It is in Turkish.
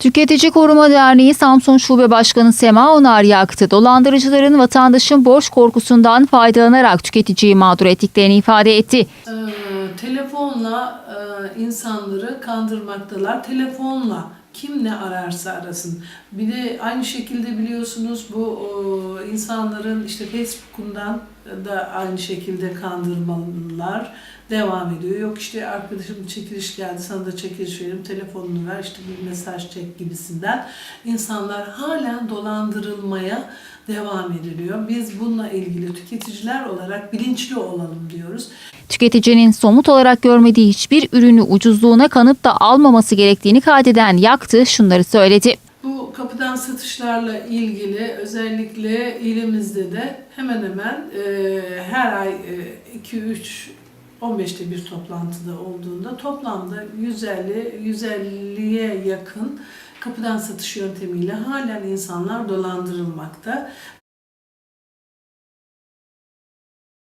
Tüketici Koruma Derneği Samsun Şube Başkanı Sema Onar yaktı. Dolandırıcıların vatandaşın borç korkusundan faydalanarak tüketiciyi mağdur ettiklerini ifade etti. Telefonla e, insanları kandırmaktalar. Telefonla kim ne ararsa arasın. Bir de aynı şekilde biliyorsunuz bu e, insanların işte Facebook'undan da aynı şekilde kandırmalar devam ediyor. Yok işte arkadaşım çekiliş geldi sana da çekiliş vereyim telefonunu ver işte bir mesaj çek gibisinden. İnsanlar halen dolandırılmaya devam ediliyor. Biz bununla ilgili tüketiciler olarak bilinçli olalım diyoruz. Tüketicinin somut olarak görmediği hiçbir ürünü ucuzluğuna kanıp da almaması gerektiğini kaydeden yaktı şunları söyledi. Bu kapıdan satışlarla ilgili özellikle ilimizde de hemen hemen e, her ay 2-3 15'te bir toplantıda olduğunda toplamda 150 150'ye yakın kapıdan satış yöntemiyle halen insanlar dolandırılmakta.